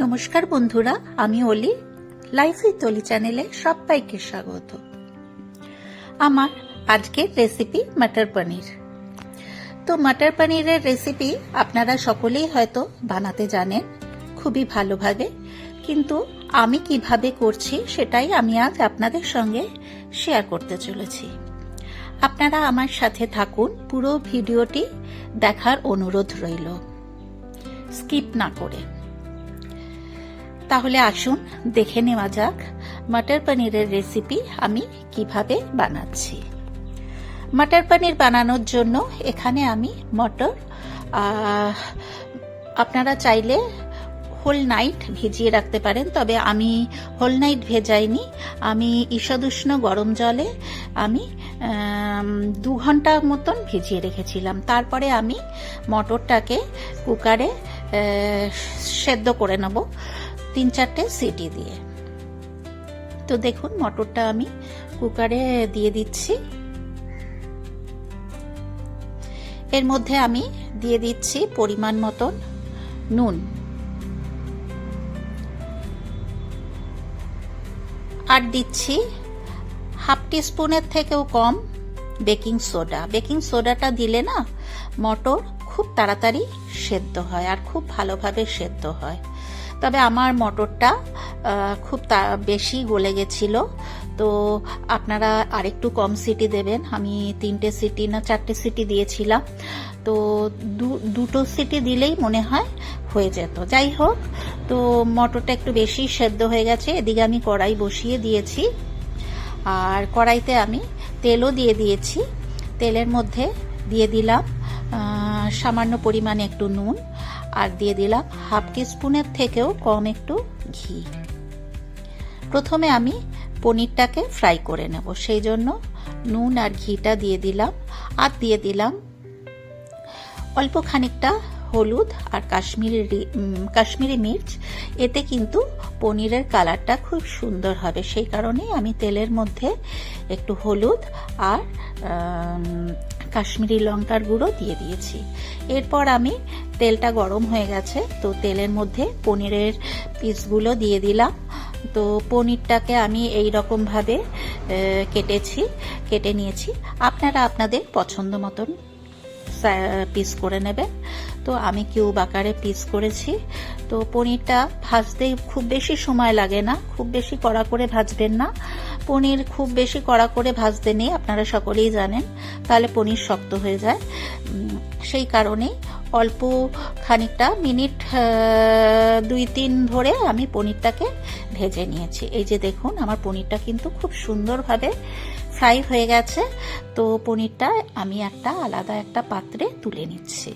নমস্কার বন্ধুরা, আমি অলি। লাইফ উইথ অলি চ্যানেলে সবাইকে স্বাগত। আমার আজকের রেসিপি মাটার পনির। তো মাটার পনিরের রেসিপি আপনারা সকলেই হয়তো বানাতে জানেন, খুবই ভালোভাবে কিন্তু আমি কীভাবে করছি সেটাই আমি আজ আপনাদের সঙ্গে শেয়ার করতে চলেছি। আপনারা আমার সাথে থাকুন, পুরো ভিডিওটি দেখার অনুরোধ রইল। স্কিপ না করে। তাহলে আসুন দেখে নেওয়া যাক মটর পনিরের রেসিপি আমি কীভাবে বানাচ্ছি। মটর পনির বানানোর জন্য এখানে আমি মটর আপনারা চাইলে হোল নাইট ভিজিয়ে রাখতে পারেন, তবে আমি হোল নাইট ভেজাইনি। আমি ঈষদুষ্ণ গরম জলে আমি দু ঘণ্টা মতন ভিজিয়ে রেখেছিলাম। তারপরে আমি মটরটাকে কুকারে সেদ্ধ করে নেব। তিন চারটে সিটি দিয়ে। তো দেখুন, মটরটা আমি কুকারে দিয়ে দিচ্ছি। এর মধ্যে আমি দিয়ে দিচ্ছি পরিমাণ মতন নুন। আর দিচ্ছি হাফ টিস্পুনের থেকেও কম বেকিং সোডা। বেকিং সোডাটা দিলে না, মটর খুব তাড়াতাড়ি সেদ্ধ হয় আর খুব ভালোভাবে সেদ্ধ হয়। তবে আমার মটরটা খুব তা- বেশি গলে গেছিল। তো আপনারা আরেকটু কম সিটি দেবেন। আমি তিনটে সিটি না, চারটে সিটি দিয়েছিলাম। তো দুটো সিটি দিলেই মনে হয় হয়ে যেত। যাই হোক, তো মটরটা একটু বেশি সেদ্ধ হয়ে গেছে। এদিকে আমি কড়াই বসিয়ে দিয়েছি। আর কড়াইতে আমি তেলও দিয়ে দিয়েছি। তেলের মধ্যে দিয়ে দিলাম সামান্য পরিমাণে একটু নুন। আর দিয়ে দিলাম হাফ স্পুনের থেকেও কম একটু ঘি। প্রথমে আমি পনিরটাকে ফ্রাই করে নেব, সেই জন্য নুন আর ঘিটা দিয়ে দিলাম আর দিয়ে দিলাম অল্প খানিকটা হলুদ আর কাশ্মীরি কাশ্মীরি মির্চ। এতে কিন্তু পনিরের কালারটা খুব সুন্দর হবে, সেই কারণেই আমি তেলের মধ্যে একটু হলুদ আর কাশ্মীরি লঙ্কার গুঁড়ো দিয়ে দিয়েছি। এরপর আমি তেলটা গরম হয়ে গেছে, তো তেলের মধ্যে পনিরের পিসগুলো দিয়ে দিলাম। তো পনিরটাকে আমি এই রকম ভাবে কেটেছি, কেটে নিয়েছি। আপনারা আপনাদের পছন্দ মতন পিস করে নেবেন। তো আমি কিউব আকারে পিস করেছি। তো পনিরটা ভাজতে খুব বেশি সময় লাগে না, খুব বেশি কড়া করে ভাজবেন না। পনির খুব বেশি কড়া করে ভাজতে নেই, আপনারা সকলেই জানেন। তাহলে পনির শক্ত হয়ে যায়। সেই কারণেই অল্প খানিকটা মিনিট দুই তিন ধরে আমি পনিরটাকে ভেজে নিয়েছি। এই যে দেখুন, আমার পনিরটা কিন্তু খুব সুন্দরভাবে ফ্রাই হয়ে গেছে। তো পনিরটা আমি একটা আলাদা একটা পাত্রে তুলে নিচ্ছি।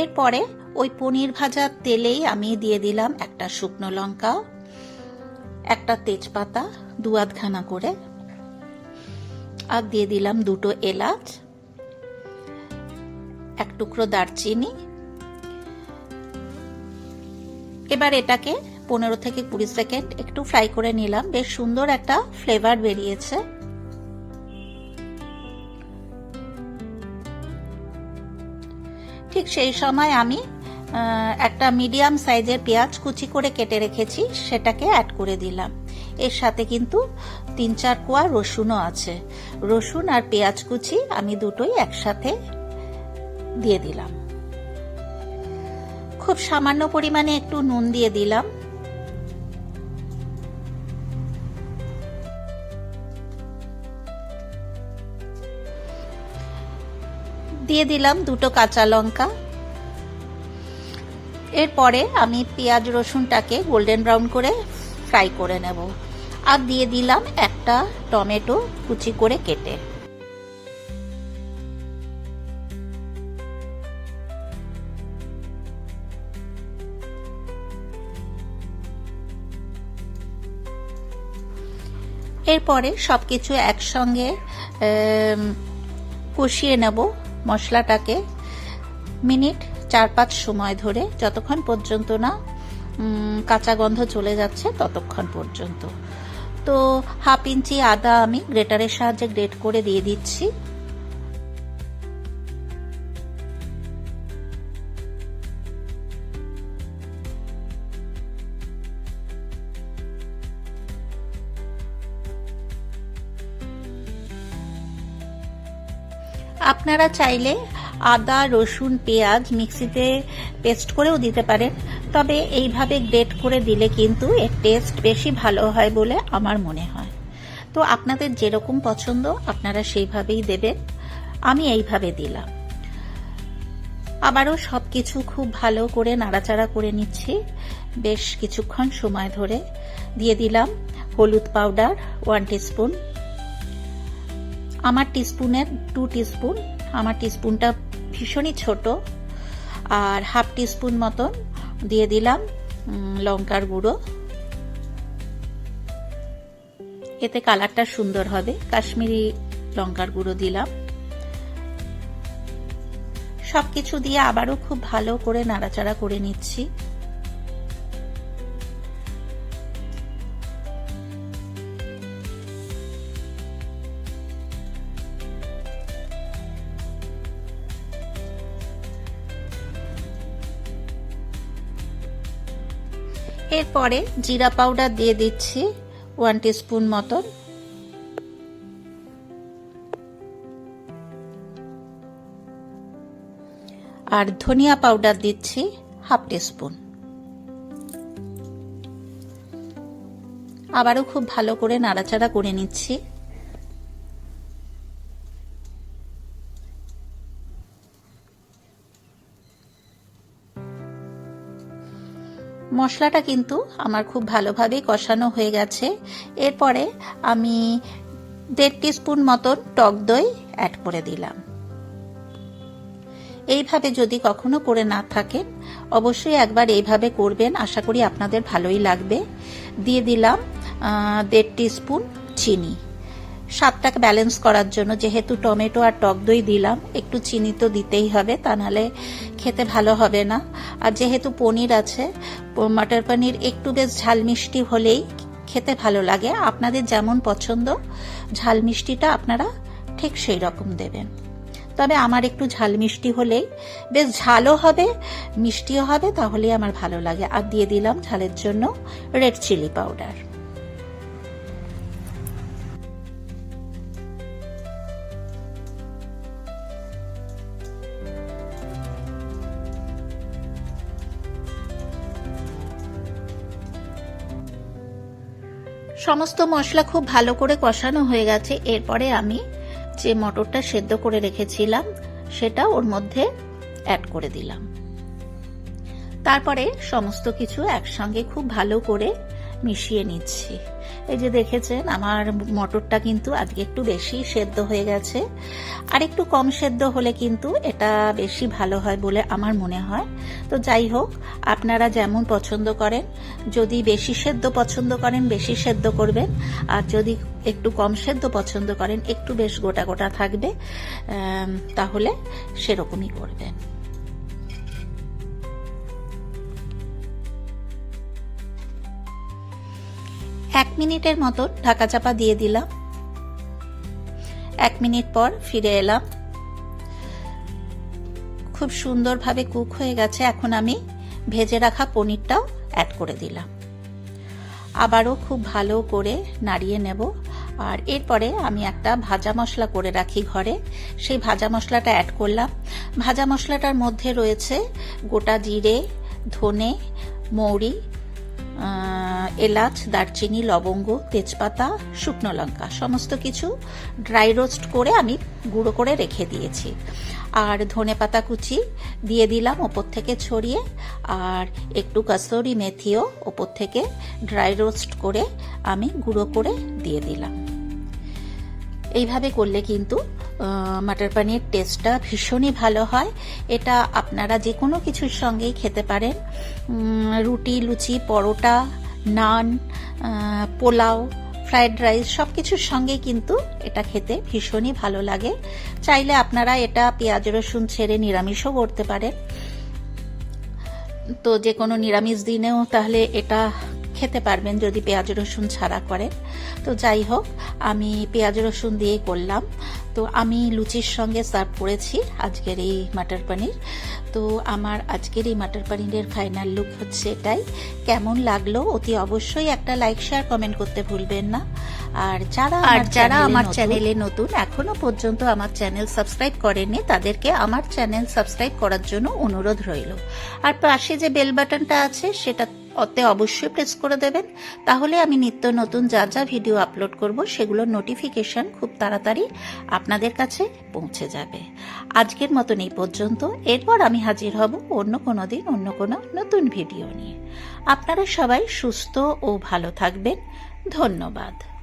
এরপরে ওই পনির ভাজার তেলেই আমি দিয়ে দিলাম একটা শুকনো লঙ্কা, একটা তেজপাতা, দু আধখানা করে। আর দিয়ে দিলাম দুটো এলাচ, এক টুকরো দারচিনি। এবার এটাকে পনেরো থেকে কুড়ি সেকেন্ড একটু ফ্রাই করে নিলাম। বেশ সুন্দর একটা ফ্লেভার বেরিয়েছে। ঠিক সেই সময় আমি একটা মিডিয়াম সাইজের পেঁয়াজ কুচি করে কেটে রেখেছি, সেটাকে অ্যাড করে দিলাম। এর সাথে কিন্তু তিন চার কোয়া রসুনও আছে। রসুন আর পেঁয়াজ কুচি আমি দুটোই একসাথে দিয়ে দিলাম। খুব সামান্য পরিমাণে একটু নুন দিয়ে দিলাম। দিয়ে দিলাম দুটো কাঁচা লঙ্কা। এরপরে আমি পেঁয়াজ রসুনটাকে গোল্ডেন ব্রাউন করে ফ্রাই করে নেব। আর দিয়ে দিলাম একটা টমেটো কুচি করে কেটে। এরপরে সবকিছু একসঙ্গে কষিয়ে নেব। মশলাটাকে মিনিট চার পাঁচ সময় ধরে, যতক্ষণ পর্যন্ত না কাঁচা গন্ধ চলে যাচ্ছে, ততক্ষণ পর্যন্ত। তো হাফ ইঞ্চি আদা আমি গ্রেটারের সাহায্যে গ্রেট করে দিয়ে দিচ্ছি। আপনারা চাইলে আদা, রসুন, পেঁয়াজ মিক্সিতে পেস্ট করেও দিতে পারেন। তবে এইভাবে গ্রেট করে দিলে কিন্তু এর টেস্ট বেশি ভালো হয় বলে আমার মনে হয়। তো আপনাদের যেরকম পছন্দ আপনারা সেইভাবেই দেবেন। আমি এইভাবে দিলাম। আবারও সব কিছু খুব ভালো করে নাড়াচাড়া করে নিচ্ছি। বেশ কিছুক্ষণ সময় ধরে দিয়ে দিলাম। হলুদ পাউডার, ওয়ান টিস্পুন আমার টিস্পুনের টু টিস্পুন আমার টিস্পুনটা ভীষণই ছোট, আর হাফ টিস্পুন মতন দিয়ে দিলাম লঙ্কার গুঁড়ো। এতে কালারটা সুন্দর হবে, কাশ্মীরি লঙ্কার গুঁড়ো দিলাম। সবকিছু দিয়ে আবারও খুব ভালো করে নাড়াচাড়া করে নিচ্ছি। এরপরে জিরা পাউডার দিয়ে দিচ্ছি ওয়ান স্পুন মতন। আর ধনিয়া পাউডার দিচ্ছি হাফ স্পুন আবারও খুব ভালো করে নাড়াচাড়া করে নিচ্ছি। মশলাটা কিন্তু আমার খুব ভালোভাবেই কষানো হয়ে গেছে। এরপরে আমি দেড় স্পুন মতন টক দই অ্যাড করে দিলাম। এইভাবে যদি কখনো করে না থাকেন, অবশ্যই একবার এইভাবে করবেন, আশা করি আপনাদের ভালোই লাগবে। দিয়ে দিলাম দেড় স্পুন চিনি। স্বাদটাকে ব্যালেন্স করার জন্য যেহেতু টমেটো আর টক দই দিলাম, একটু চিনি তো দিতেই হবে, তা নাহলে খেতে ভালো হবে না। আর যেহেতু পনির আছে মটর পনির একটু বেশ ঝাল মিষ্টি হলেই খেতে ভালো লাগে। আপনাদের যেমন পছন্দ, ঝাল মিষ্টিটা আপনারা ঠিক সেই রকম দেবেন। তবে আমার একটু ঝাল মিষ্টি হলেই বেশ ঝালও হবে, মিষ্টিও হবে, তাহলেই আমার ভালো লাগে। আর দিয়ে দিলাম ঝালের জন্য রেড চিলি পাউডার সমস্ত মশলা খুব ভালো করে কষানো হয়ে গেছে। এরপরে আমি যে মটরটা সেদ্ধ করে রেখেছিলাম, সেটা ওর মধ্যে অ্যাড করে দিলাম। তারপরে সমস্ত কিছু একসঙ্গে খুব ভালো করে মিশিয়ে নিচ্ছি। এই যে দেখেছেন, আমার মটরটা কিন্তু আজকে একটু বেশি সেদ্ধ হয়ে গেছে। আর একটু কম সেদ্ধ হলে কিন্তু এটা বেশি ভালো হয় বলে আমার মনে হয়। তো যাই হোক, আপনারা যেমন পছন্দ করেন, যদি বেশি সেদ্ধ পছন্দ করেন, বেশি সেদ্ধ করবেন। আর যদি একটু কম সেদ্ধ পছন্দ করেন, একটু বেশ গোটা গোটা থাকবে তাহলে সেরকমই করবেন। এক মিনিটের মতো ঢাকা চাপা দিয়ে দিলাম। এক মিনিট পর ফিরে এলাম। খুব সুন্দরভাবে কুক হয়ে গেছে। এখন আমি ভেজে রাখা পনিরটাও অ্যাড করে দিলাম। আবারও খুব ভালো করে নাড়িয়ে নেব। আর এরপরে আমি একটা ভাজা মশলা করে রাখি ঘরে। সেই ভাজা মশলাটা অ্যাড করলাম। ভাজা মশলাটার মধ্যে রয়েছে গোটা জিরে, ধনে, মৌরি এলাচ, দারচিনি, লবঙ্গ, তেজপাতা, শুকনো লঙ্কা, সমস্ত কিছু ড্রাই রোস্ট করে আমি গুঁড়ো করে রেখে দিয়েছি। আর ধনে পাতা কুচি দিয়ে দিলাম ওপর থেকে ছড়িয়ে, আর একটু কাসরি মেথিও ওপর থেকে ড্রাই রোস্ট করে আমি গুঁড়ো করে দিয়ে দিলাম। এইভাবে করলে কিন্তু মাটার পানির টেস্টটা ভীষণই ভালো হয়। এটা আপনারা যে কোনো কিছুর সঙ্গেই খেতে পারেন। রুটি, লুচি, পরোটা নান পোলাও, ফ্রায়েড রাইস সব কিছুর সঙ্গে কিন্তু এটা খেতে ভীষণই ভালো লাগে। চাইলে আপনারা এটা পেঁয়াজ, রসুন ছেড়ে নিরামিষও করতে পারেন। তো যে কোনো নিরামিষ দিনেও তাহলে এটা খেতে পারবেন যদি পেঁয়াজ, রসুন ছাড়া করেন। তো যাই হোক, আমি পেঁয়াজ, রসুন দিয়ে করলাম। তো আমি লুচির সঙ্গে সার্ভ করেছি আজকের এই মাটার পনির। তো আমার আজকের এই মাটার পনিরের ফাইনাল লুক হচ্ছে এটাই। কেমন লাগল অতি অবশ্যই একটা লাইক শেয়ার কমেন্ট করতে ভুলবেন না। আর যারা আর যারা আমার চ্যানেলে নতুন এখনও পর্যন্ত আমার চ্যানেল সাবস্ক্রাইব করেনি তাদেরকে আমার চ্যানেল সাবস্ক্রাইব করার জন্য অনুরোধ রইল। আর পাশে যে বেল বাটনটা আছে সেটা অতে অবশ্যই প্রেস করে দেবেন। তাহলে আমি নিত্য নতুন যা যা ভিডিও আপলোড করব, সেগুলোর নোটিফিকেশান খুব তাড়াতাড়ি আপনাদের কাছে পৌঁছে যাবে। আজকের মতন এই পর্যন্ত। এরপর আমি হাজির হব অন্য কোনো দিন, অন্য কোনো নতুন ভিডিও নিয়ে। আপনারা সবাই সুস্থ ও ভালো থাকবেন। ধন্যবাদ।